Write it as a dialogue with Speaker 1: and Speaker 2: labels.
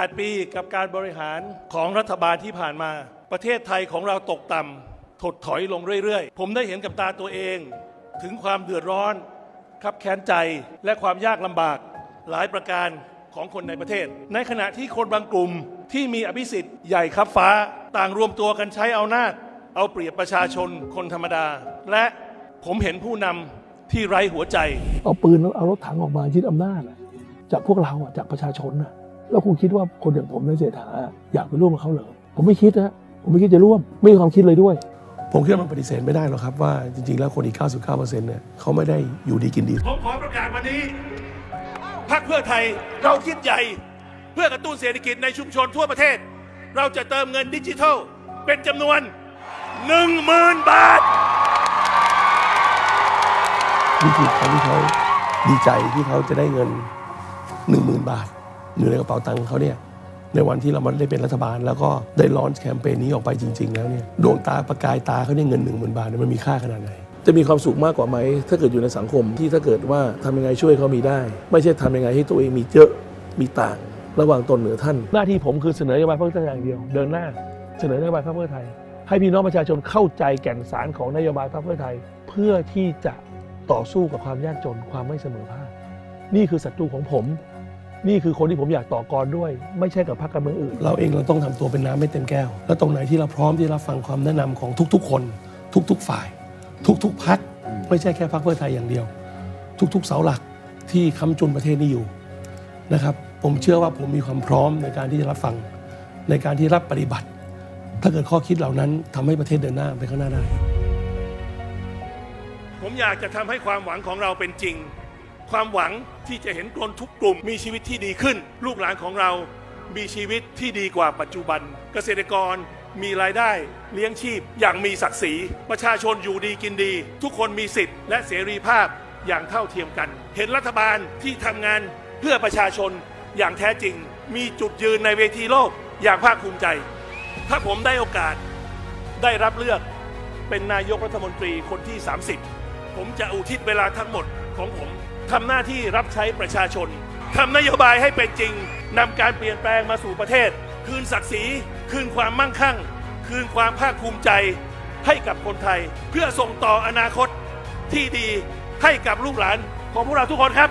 Speaker 1: 8 ปีกับการบริหารของรัฐบาลที่ผ่านมา ประเทศไทยของเราตกต่ำถดถอยลงเรื่อยๆ ผมได้เห็นกับตาตัวเอง ถึงความเดือดร้อนครับแค้นใจและความยากลำบากหลายประการของคนในประเทศ ในขณะที่คนบางกลุ่มที่มีอภิสิทธิ์ใหญ่ครับฟ้า ต่างรวมตัวกันใช้เอาหน้าจเอาเปรียบประชาชนคนธรรมดา และผมเห็นผู้นำที่ไร้หัวใจ
Speaker 2: เอาปืนเอารถถังออกมายึดอำนาจจากพวกเราจากประชาชนนะ แล้วคุณคิดว่าคนอย่างผมในเศรษฐาอยากไปร่วมกับเขาเหรอผมไม่คิดนะผมไม่คิดจะร่วม ไม่มีความคิดเลยด้วย
Speaker 3: ผมคิดว่ามันปฏิเสธไม่ได้หรอกครับว่าจริงๆ แล้วคนอีก 99%เนี่ยเขาไม่ได้อยู่ดีกินดี
Speaker 1: ผมขอประกาศวันนี้พรรคเพื่อไทยเราคิดใหญ่ เพื่อกระตุ้นเศรษฐกิจในชุมชนทั่วประเทศ เราจะเติมเงินดิจิทัล เป็นจำนวน 10,000 บาท
Speaker 3: นี่คือคนที่เขาดีใจที่เขาจะได้เงิน 1 0,000 บาท อยู่ในกระเป๋าตังค์เขาเนี่ยในวันที่เรามันได้เป็นรัฐบาล แล้วก็ได้ลอนแคมเปญนี้ออกไปจริง ๆ แล้วเนี่ยดวงตาประกายตาเขาเนี่ยเงิน1 0,000บาทเนี่ยมันมีค่าขนาดไหน
Speaker 2: จะมีความสุขมากกว่าไหม ถ้าเกิดอยู่ในสังคมที่ถ้าเกิดว่าทำยังไงช่วยเขามีได้ ไม่ใช่ทำยังไงให้ตัวเองมีเยอะมีต่าง ระหว่างตนเหนือท่าน หน้าที่ผมคือเสนอนโยบายเพื่อไทยอย่างเดียว เดินหน้า เสนอนโยบายพรรคเพื่อไทย ให้พี่น้องประชาชนเข้าใจแก่นสารของนโยบายพรรคเพื่อไทย เพื่อที่จะต่อสู้กับความยากจนความไม่เสมอภาคนี่คือศัตรูของผม นี่คือคนที่ผมอยากต่อกรด้วย ไม่ใช่กับพรรคการเมืองอื่น
Speaker 3: เราเองเราต้องทำตัวเป็นน้ำไม่เต็มแก้ว แล้วตรงไหนที่เราพร้อมที่รับฟังความแนะนำของทุกๆ คน ทุก ๆ ฝ่าย ทุกๆพักไม่ใช่แค่พักเพื่อไทยอย่างเดียว ทุก ๆ เสาหลักที่ค้ำจุนประเทศนี้อยู่นะครับ ผมเชื่อว่าผมมีความพร้อมในการที่จะรับฟังในการที่รับปฏิบัติ ถ้าเกิดข้อคิดเหล่านั้นทำให้ประเทศเดินหน้าไปข้างหน้าได้
Speaker 1: ผมอยากจะทำให้ความหวังของเราเป็นจริง ความหวังที่จะเห็นคนทุกกลุ่มมีชีวิตที่ดีขึ้น ลูกหลานของเรามีชีวิตที่ดีกว่าปัจจุบัน เกษตรกรมีรายได้เลี้ยงชีพอย่างมีศักดิ์ศรี ประชาชนอยู่ดีกินดี ทุกคนมีสิทธิ์และเสรีภาพอย่างเท่าเทียมกัน เห็นรัฐบาลที่ทำงานเพื่อประชาชนอย่างแท้จริง มีจุดยืนในเวทีโลกอย่างภาคภูมิใจ ถ้าผมได้โอกาสได้รับเลือกเป็นนายกรัฐมนตรีคนที่ 30 ผมจะอุทิศเวลาทั้งหมดของผม ทำหน้าที่รับใช้ประชาชนทำนโยบายให้เป็นจริงนำการเปลี่ยนแปลงมาสู่ประเทศ คืนศักดิ์ศรี คืนความมั่งคั่ง คืนความภาคภูมิใจ ให้กับคนไทย เพื่อส่งต่ออนาคตที่ดีให้กับลูกหลานของพวกเราทุกคนครับ